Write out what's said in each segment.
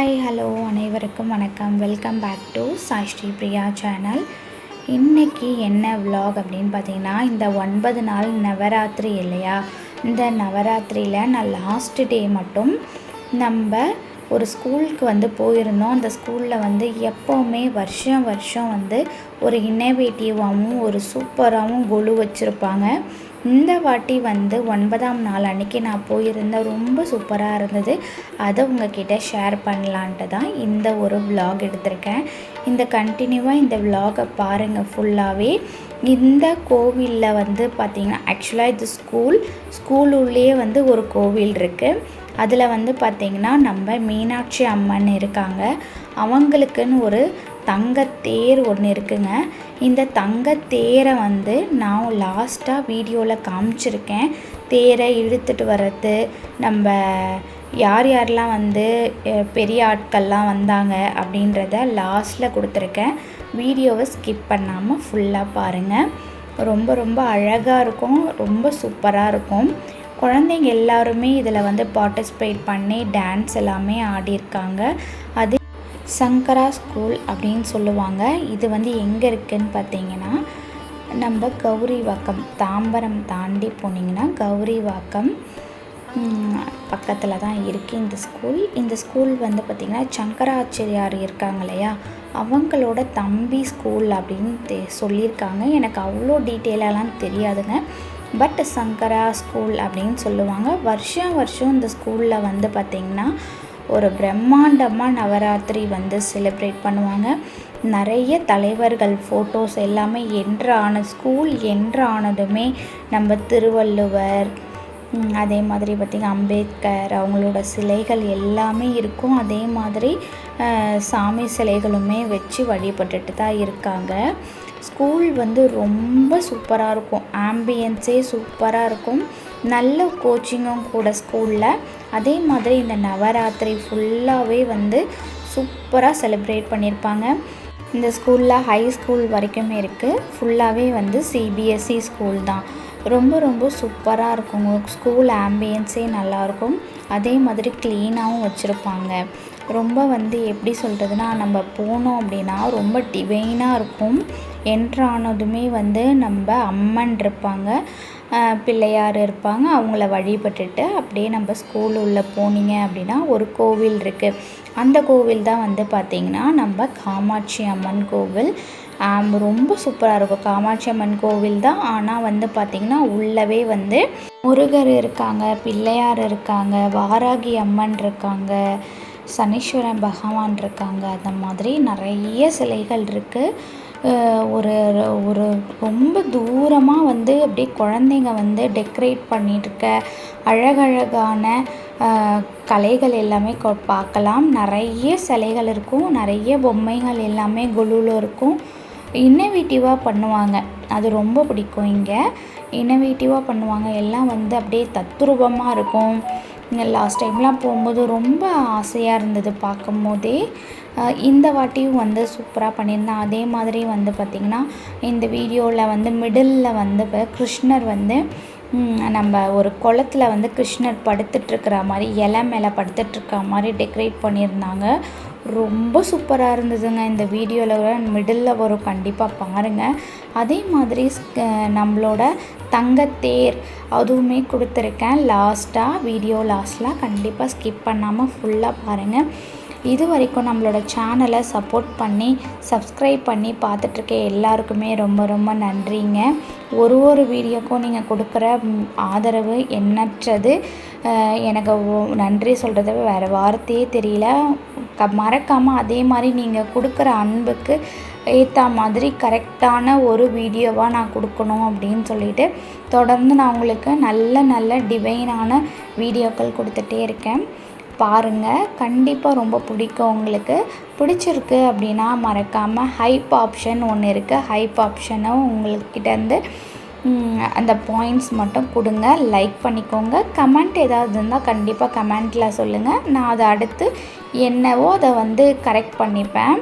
Hi hello அனைவருக்கும் வணக்கம். Welcome back to Sai Sri Priya channel இன்றைக்கி என்ன விலாக் அப்படின்னு பார்த்தீங்கன்னா இந்த ஒன்பது நாள் நவராத்திரி இல்லையா? இந்த நவராத்திரியில் நான் லாஸ்ட் டே மட்டும் நம்ம ஒரு ஸ்கூலுக்கு வந்து போயிருந்தோம். அந்த ஸ்கூலில் வந்து எப்போவுமே வருஷம் வருஷம் வந்து ஒரு இன்னோவேட்டிவாகவும் ஒரு சூப்பராகவும் கொலு வச்சுருப்பாங்க. இந்த வாட்டி வந்து ஒன்பதாம் நாள் அன்னைக்கு நான் போயிருந்தேன். ரொம்ப சூப்பராக இருந்தது. அதை உங்ககிட்ட ஷேர் பண்ணலான்ட்டு தான் இந்த ஒரு விலாக் எடுத்திருக்கேன். இந்த கண்டினியூவாக இந்த விலாகை பாருங்கள் ஃபுல்லாகவே இந்த கோவிலில் வந்து பார்த்திங்கன்னா ஆக்சுவலாக இது ஸ்கூல் ஸ்கூல் உள்ளே வந்து ஒரு கோவில் இருக்குது அதில் வந்து பார்த்திங்கன்னா நம்ம மீனாட்சி அம்மன் இருக்காங்க. அவங்களுக்குன்னு ஒரு தங்கத்தேர் ஒன்று இருக்குங்க. இந்த தங்கத்தேரை வந்து நான் லாஸ்ட்டாக வீடியோவில் காமிச்சிருக்கேன். தேரை இழுத்துட்டு வர்றது நம்ம யார் யாரெல்லாம் வந்து பெரிய ஆட்கள்லாம் வந்தாங்க அப்படின்றத லாஸ்ட்டில் கொடுத்துருக்கேன். வீடியோவை ஸ்கிப் பண்ணாமல் ஃபுல்லாக பாருங்கள் ரொம்ப ரொம்ப அழகாக இருக்கும். ரொம்ப சூப்பராக இருக்கும். குழந்தைங்க எல்லாருமே இதில் வந்து பார்ட்டிசிபேட் பண்ணி டான்ஸ் எல்லாமே ஆடியிருக்காங்க. அது சங்கரா ஸ்கூல் அப்படின்னு சொல்லுவாங்க. இது வந்து எங்கே இருக்குதுன்னு பார்த்தீங்கன்னா நம்ம கௌரி வாக்கம் தாம்பரம் தாண்டி போனீங்கன்னா கௌரிவாக்கம் பக்கத்தில் தான் இருக்குது இந்த ஸ்கூல். இந்த ஸ்கூல் வந்து பார்த்திங்கன்னா சங்கராச்சாரியார் இருக்காங்க இல்லையா? அவங்களோட தம்பி ஸ்கூல் அப்படின்னு தெ- சொல்லியிருக்காங்க. எனக்கு அவ்வளோ டீட்டெயிலெல்லாம் தெரியாதுங்க. பட் சங்கரா ஸ்கூல் அப்படின்னு சொல்லுவாங்க. வருஷம் வருஷம் இந்த ஸ்கூலில் வந்து பார்த்திங்கன்னா ஒரு பிரம்மாண்டமாக நவராத்திரி வந்து செலிப்ரேட் பண்ணுவாங்க. நிறைய தலைவர்கள் ஃபோட்டோஸ் எல்லாமே என்ட்ரு ஆன ஸ்கூல் என்ட்ரு ஆனதுமே நம்ம திருவள்ளுவர் அதே மாதிரி பார்த்திங்கன்னா அம்பேத்கர் அவங்களோட சிலைகள் எல்லாமே இருக்கும். அதே மாதிரி சாமி சிலைகளுமே வச்சு வழிபட்டுட்டு தான் இருக்காங்க. ஸ்கூல் வந்து ரொம்ப சூப்பராக இருக்கும். ஆம்பியன்ஸே சூப்பராக இருக்கும். நல்ல கோச்சிங்கும் கூட ஸ்கூலில் அதே மாதிரி இந்த நவராத்திரி ஃபுல்லாகவே வந்து சூப்பராக செலிப்ரேட் பண்ணியிருப்பாங்க இந்த ஸ்கூலில் ஹை ஸ்கூல் வரைக்குமே இருக்குது ஃபுல்லாகவே வந்து சிபிஎஸ்சி ஸ்கூல் தான். ரொம்ப ரொம்ப சூப்பராக இருக்கும். ஸ்கூல் ஆம்பியன்ஸே நல்லாயிருக்கும் அதே மாதிரி க்ளீனாகவும் வச்சுருப்பாங்க. ரொம்ப வந்து எப்படி சொல்கிறதுனா நம்ம போனோம் அப்படின்னா ரொம்ப டிவைனாக இருக்கும். என்ட்ரானதுமே வந்து நம்ம அம்மன் இருப்பாங்க. பிள்ளையார் இருப்பாங்க அவங்கள வழிபட்டுட்டு அப்படியே நம்ம ஸ்கூல் உள்ளே போனீங்க அப்படின்னா ஒரு கோவில் இருக்குது அந்த கோவில் தான் வந்து பார்த்திங்கன்னா நம்ம காமாட்சி அம்மன் கோவில். ரொம்ப சூப்பராக இருக்கும். காமாட்சி அம்மன் கோவில் தான். ஆனால் வந்து பார்த்திங்கன்னா உள்ளவே வந்து முருகர் இருக்காங்க பிள்ளையார் இருக்காங்க வாராகி அம்மன் இருக்காங்க சனீஸ்வரன் பகவான் இருக்காங்க. அந்த மாதிரி நிறைய சிலைகள் இருக்குது ஒரு ஒரு ரொம்ப தூரமாக வந்து அப்படியே குழந்தைங்க வந்து டெக்கரேட் பண்ணிட்டுருக்க அழகழகான கலைகள் எல்லாமே கொ- பார்க்கலாம். நிறைய சிலைகள் இருக்கும். நிறைய பொம்மைகள் எல்லாமே குழுவில் இருக்கும். இன்னவேட்டிவாக பண்ணுவாங்க. அது ரொம்ப பிடிக்கும் இங்கே. இன்னவேட்டிவாக பண்ணுவாங்க. எல்லாம் வந்து அப்படியே தத்ரூபமாக இருக்கும். லாஸ்ட் டைம்லாம் போகும்போது ரொம்ப ஆசையாக இருந்தது பார்க்கும் போதே இந்த வாட்டியும் வந்து சூப்பராக பண்ணியிருந்தேன் அதே மாதிரி வந்து பார்த்திங்கன்னா இந்த வீடியோவில் வந்து மிடில் வந்து இப்போ கிருஷ்ணர் வந்து நம்ம ஒரு குளத்துல வந்து கிருஷ்ணர் படுத்துட்ருக்கிற மாதிரி இலை மேலே படுத்துட்ருக்கிற மாதிரி டெக்கரேட் பண்ணியிருந்தாங்க. ரொம்ப சூப்பராக இருந்ததுங்க இந்த வீடியோவில் மிடில் வரும் கண்டிப்பாக பாருங்கள் அதே மாதிரி நம்மளோட தங்கத்தேர் அதுவுமே கொடுத்துருக்கேன். லாஸ்ட்டாக வீடியோ லாஸ்ட்டில் கண்டிப்பாக ஸ்கிப் பண்ணாமல் ஃபுல்லாக பாருங்கள் இது வரைக்கும் நம்மளோட சேனலை சப்போர்ட் பண்ணி சப்ஸ்கிரைப் பண்ணி பார்த்துட்ருக்க எல்லாருக்குமே ரொம்ப ரொம்ப நன்றிங்க. ஒரு ஒரு வீடியோக்கும் நீங்கள் கொடுக்குற ஆதரவு எண்ணற்றது எனக்கு நன்றி சொல்கிறது வேறு வார்த்தையே தெரியல. க மறக்காமல் அதே மாதிரி நீங்கள் கொடுக்குற அன்புக்கு ஏற்ற மாதிரி கரெக்டான ஒரு வீடியோவாக நான் கொடுக்கணும் அப்படின்னு சொல்லிட்டு தொடர்ந்து நான் உங்களுக்கு நல்ல நல்ல டிவைனான வீடியோக்கள் கொடுத்துட்டே இருக்கேன். பாருங்கள் கண்டிப்பாக ரொம்ப பிடிக்கும் உங்களுக்கு. பிடிச்சிருக்கு அப்படின்னா மறக்காமல் ஹைப் ஆப்ஷன் ஒன்று இருக்குது ஹைப் ஆப்ஷனும் உங்கள்கிட்டேருந்து அந்த பாயிண்ட்ஸ் மட்டும் கொடுங்க. லைக் பண்ணிக்கோங்க. கமெண்ட் ஏதாவது இருந்தால் கண்டிப்பாக கமெண்ட்டில் சொல்லுங்கள் நான் அதை அடுத்து என்னவோ அதை வந்து கரெக்ட் பண்ணிப்பேன்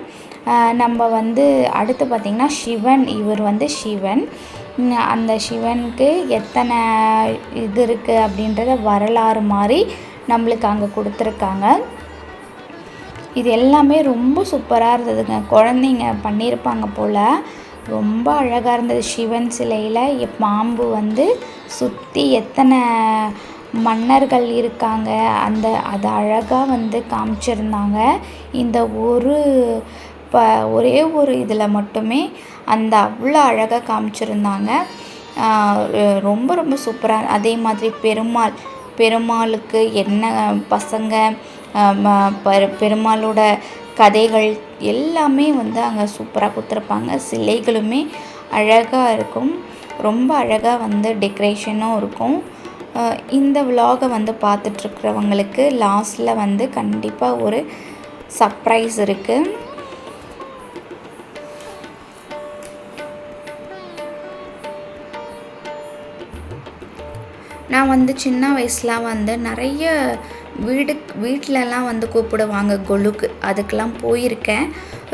நம்ம வந்து அடுத்து பார்த்திங்கன்னா சிவன் இவர் வந்து சிவன். அந்த சிவனுக்கு எத்தனை இது இருக்குது அப்படின்றத வரலாறு மாதிரி நம்மளுக்கு அங்கே கொடுத்துருக்காங்க. இது எல்லாமே ரொம்ப சூப்பராக இருந்ததுங்க. குழந்தைங்க பண்ணியிருப்பாங்க போல். ரொம்ப அழகாக இருந்தது சிவன் சிலையில். பாம்பு வந்து சுற்றி எத்தனை மன்னர்கள் இருக்காங்க. அந்த அதை அழகாக வந்து காமிச்சிருந்தாங்க. இந்த ஒரு ப ஒரே ஒரு இதில் மட்டுமே அந்த அவ்வளோ அழகாக காமிச்சிருந்தாங்க. ரொம்ப ரொம்ப சூப்பராக அதே மாதிரி பெருமாள் பெருமாளுக்கு என்ன பசங்க பெருமாளோட கதைகள் எல்லாமே வந்து அங்கே சூப்பராக கொடுத்துருப்பாங்க. சிலைகளுமே அழகாக இருக்கும். ரொம்ப அழகாக வந்து டெக்கரேஷனும் இருக்கும். இந்த விலாகை வந்து பார்த்துட்ருக்குறவங்களுக்கு லாஸ்ட்டில் வந்து கண்டிப்பாக ஒரு சர்ப்ரைஸ் இருக்குது நான் வந்து சின்ன வயசில் வந்து நிறைய வீடு வீட்டிலலாம் வந்து கூப்பிடுவாங்க கொலுக்கு அதுக்கெலாம் போயிருக்கேன்.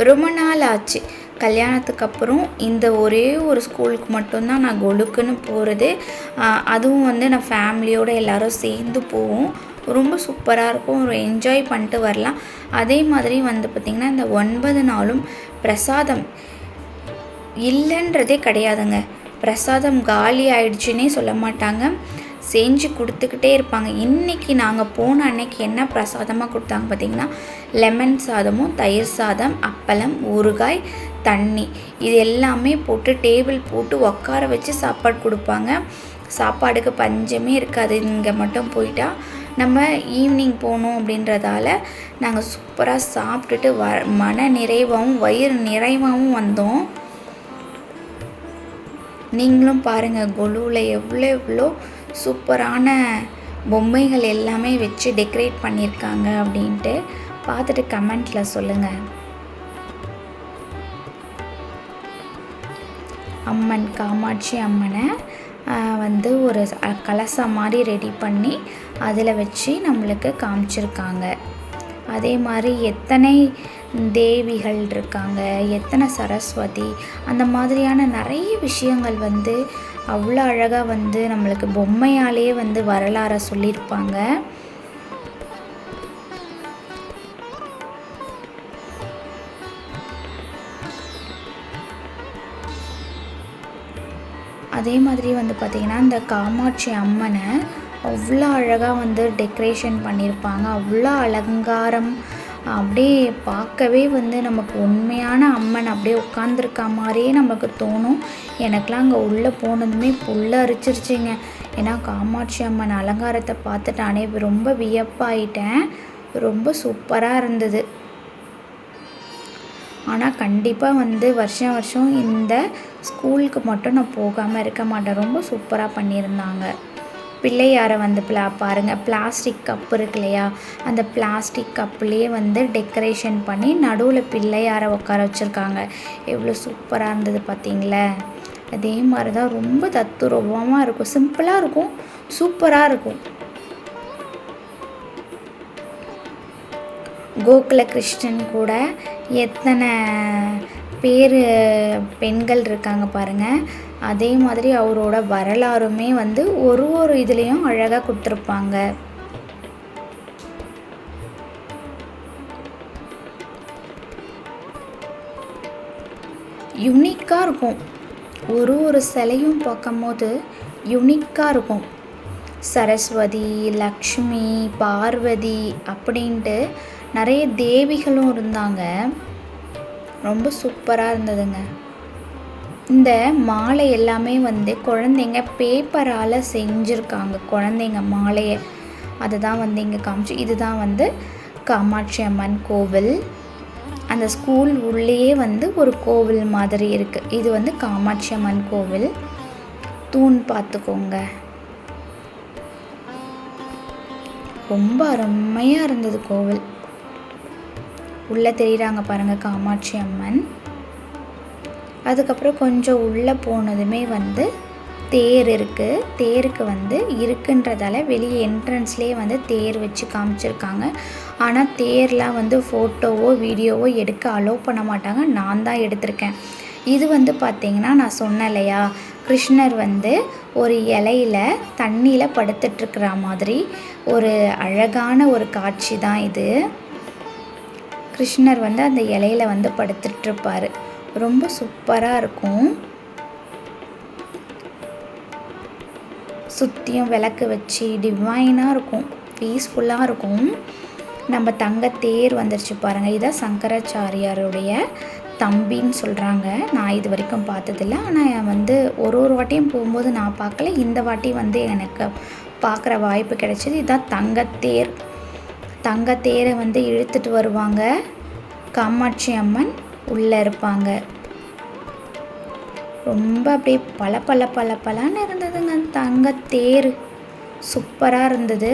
ரொம்ப நாள் ஆச்சு. கல்யாணத்துக்கு அப்புறம் இந்த ஒரே ஒரு ஸ்கூலுக்கு மட்டும்தான் நான் கொலுக்குன்னு போகிறது அதுவும் வந்து நான் ஃபேமிலியோடு எல்லோரும் சேர்ந்து போவோம். ரொம்ப சூப்பராக இருக்கும். ஒரு என்ஜாய் பண்ணிட்டு வரலாம். அதே மாதிரி வந்து பார்த்திங்கன்னா இந்த ஒன்பது நாளும் பிரசாதம் இல்லைன்றதே கிடையாதுங்க. பிரசாதம் காலி ஆயிடுச்சுன்னே சொல்ல மாட்டாங்க. செஞ்சு கொடுத்துக்கிட்டே இருப்பாங்க. இன்றைக்கி நாங்கள் போன அன்னைக்கு என்ன பிரசாதமாக கொடுத்தாங்க பார்த்திங்கன்னா லெமன் சாதமும் தயிர் சாதம் அப்பளம் ஊறுகாய் தண்ணி. இது எல்லாமே போட்டு டேபிள் போட்டு உட்கார வச்சு சாப்பாடு கொடுப்பாங்க. சாப்பாடுக்கு பஞ்சமே இருக்காது. இங்கே மட்டும் போயிட்டா நம்ம ஈவினிங் போகணும் அப்படின்றதால நாங்கள் சூப்பராக சாப்பிட்டுட்டு வ மன நிறைவாகவும் வயிறு நிறைவாகவும் வந்தோம். நீங்களும் பாருங்கள் கொலுவில் எவ்வளோ எவ்வளோ சூப்பரான பொம்மைகள் எல்லாமே வச்சு டெக்கரேட் பண்ணியிருக்காங்க அப்படின்ட்டு பார்த்துட்டு கமெண்ட்டில் சொல்லுங்கள் அம்மன் காமாட்சி அம்மனை வந்து ஒரு கலசம் மாதிரி ரெடி பண்ணி அதில் வச்சு நம்மளுக்கு காமிச்சிருக்காங்க. அதே மாதிரி எத்தனை தேவிகள் இருக்காங்க எத்தனை சரஸ்வதி அந்த மாதிரியான நிறைய விஷயங்கள் வந்து அவ்வளோ அழகாக வந்து நம்மளுக்கு பொம்மையாலேயே வந்து வரலாறை சொல்லியிருப்பாங்க. அதே மாதிரி வந்து பார்த்திங்கன்னா இந்த காமாட்சி அம்மனை அவ்வளோ அழகாக வந்து டெக்கரேஷன் பண்ணியிருப்பாங்க. அவ்வளோ அலங்காரம் அப்படியே பார்க்கவே வந்து நமக்கு உண்மையான அம்மன் அப்படியே உட்காந்துருக்க மாதிரியே நமக்கு தோணும். எனக்கெலாம் அங்கே உள்ளே போனதுமே புல்ல அரிச்சிருச்சிங்க. ஏன்னா காமாட்சி அம்மன் அலங்காரத்தை பார்த்துட்டானே ரொம்ப வியப்பாயிட்டேன். ரொம்ப சூப்பராக இருந்தது. ஆனால் கண்டிப்பாக வந்து வருஷம் வருஷம் இந்த ஸ்கூலுக்கு மட்டும் நான் போகாமல் இருக்க மாட்டேன். ரொம்ப சூப்பராக பண்ணியிருந்தாங்க. பிள்ளையாரை வந்து பிளா பாருங்கள் பிளாஸ்டிக் கப் இருக்கு இல்லையா? அந்த பிளாஸ்டிக் கப்புலேயே வந்து டெக்கரேஷன் பண்ணி நடுவில் பிள்ளையாரை உட்கார வச்சுருக்காங்க. எவ்வளோ சூப்பராக இருந்தது பார்த்தீங்களே அதே மாதிரி தான் ரொம்ப தத்துரூபமாக இருக்கும். சிம்பிளாக இருக்கும் சூப்பராக இருக்கும். கோகுல கிருஷ்ணன் கூட எத்தனை பேர் பெண்கள் இருக்காங்க பாருங்கள் அதே மாதிரி அவரோட வரலாறுமே வந்து ஒரு ஒரு இதுலேயும் அழகாக கொடுத்துருப்பாங்க. யுனிக்காக இருக்கும். ஒரு ஒரு சிலையும் பார்க்கும்போது யுனிக்காக இருக்கும். சரஸ்வதி லக்ஷ்மி பார்வதி அப்படின்ட்டு நிறைய தேவிகளும் இருந்தாங்க. ரொம்ப சூப்பராக இருந்ததுங்க. இந்த மாலை எல்லாமே வந்து குழந்தைங்க பேப்பரால் செஞ்சுருக்காங்க. குழந்தைங்க மாலையை. அதை தான் வந்து இங்கே காமிச்சு இதுதான் வந்து காமாட்சி அம்மன் கோவில். அந்த ஸ்கூல் உள்ளேயே வந்து ஒரு கோவில் மாதிரி இருக்குது இது வந்து காமாட்சி அம்மன் கோவில். தூண் பார்த்துக்கோங்க. ரொம்ப அருமையாக இருந்தது கோவில். உள்ளே தெரியுறாங்க பாருங்கள் காமாட்சி அம்மன். அதுக்கப்புறம் கொஞ்சம் உள்ளே போனதுமே வந்து தேர் இருக்குது தேருக்கு வந்து இருக்குன்றதால வெளியே என்ட்ரன்ஸ்லேயே வந்து தேர் வச்சு காமிச்சிருக்காங்க. ஆனால் தேர்லாம் வந்து ஃபோட்டோவோ வீடியோவோ எடுக்க அலோவ் பண்ண மாட்டாங்க. நான் தான் எடுத்திருக்கேன். இது வந்து பார்த்திங்கன்னா நான் சொன்னேன் இல்லையா? கிருஷ்ணர் வந்து ஒரு இலையில தண்ணியில் படுத்துட்ருக்கிற மாதிரி ஒரு அழகான ஒரு காட்சி தான் இது. கிருஷ்ணர் வந்து அந்த இலையில வந்து படுத்துட்ருப்பார். ரொம்ப சூப்பராக இருக்கும். சுற்றியும் விளக்கு வச்சு டிவைனாக இருக்கும். பீஸ்ஃபுல்லாக இருக்கும். நம்ம தங்க தேர் வந்துருச்சு பாருங்கள் இதான் சங்கராச்சாரியாருடைய தம்பின்னு சொல்கிறாங்க நான் இது வரைக்கும் பார்த்ததில்ல. ஆனால் வந்து ஒரு ஒரு வாட்டியும் போகும்போது நான் பார்க்கல. இந்த வாட்டி வந்து எனக்கு பார்க்குற வாய்ப்பு கிடைச்சிது. இதுதான் தங்கத்தேர். தங்க தேரை வந்து இழுத்துட்டு வருவாங்க. காமாட்சி அம்மன் உள்ளே இருப்பாங்க. ரொம்ப அப்படியே பல பல பல பலன்னு இருந்ததுங்க. தங்கத்தேர் சூப்பராக இருந்தது.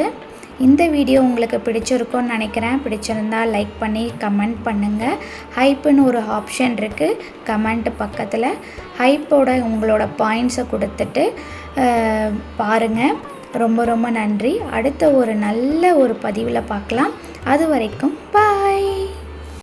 இந்த வீடியோ உங்களுக்கு பிடிச்சிருக்கும்னு நினைக்கிறேன். பிடிச்சிருந்தா லைக் பண்ணி கமெண்ட் பண்ணுங்கள் ஹைப்புன்னு ஒரு ஆப்ஷன் இருக்குது கமெண்ட் பக்கத்தில். ஹைப்போட உங்களோட பாயிண்ட்ஸை கொடுத்துட்டு பாருங்கள் ரொம்ப ரொம்ப நன்றி. அடுத்த ஒரு நல்ல ஒரு பதிவில் பார்க்கலாம். அது வரைக்கும் பாய்